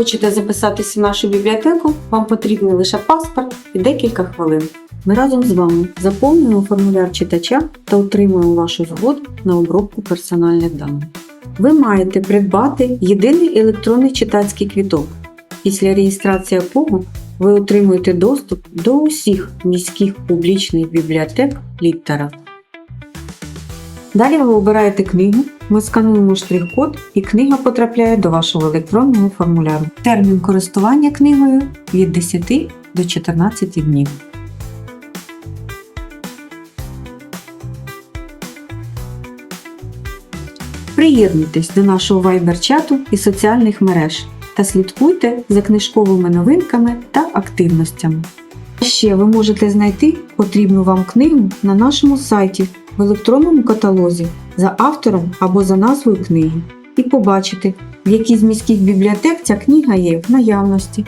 Хочете записатися в нашу бібліотеку? Вам потрібен лише паспорт і декілька хвилин. Ми разом з вами заповнюємо формуляр читача та отримуємо вашу згоду на обробку персональних даних. Ви маєте придбати єдиний електронний читацький квіток, після реєстрації якого ви отримуєте доступ до усіх міських публічних бібліотек Літтера. Далі ви обираєте книгу, ми скануємо штрих-код і книга потрапляє до вашого електронного формуляру. Термін користування книгою від 10 до 14 днів. Приєднуйтесь до нашого Viber-чату і соціальних мереж та слідкуйте за книжковими новинками та активностями. Ще ви можете знайти потрібну вам книгу на нашому сайті в електронному каталозі за автором або за назвою книги і побачити, в якій з міських бібліотек ця книга є в наявності.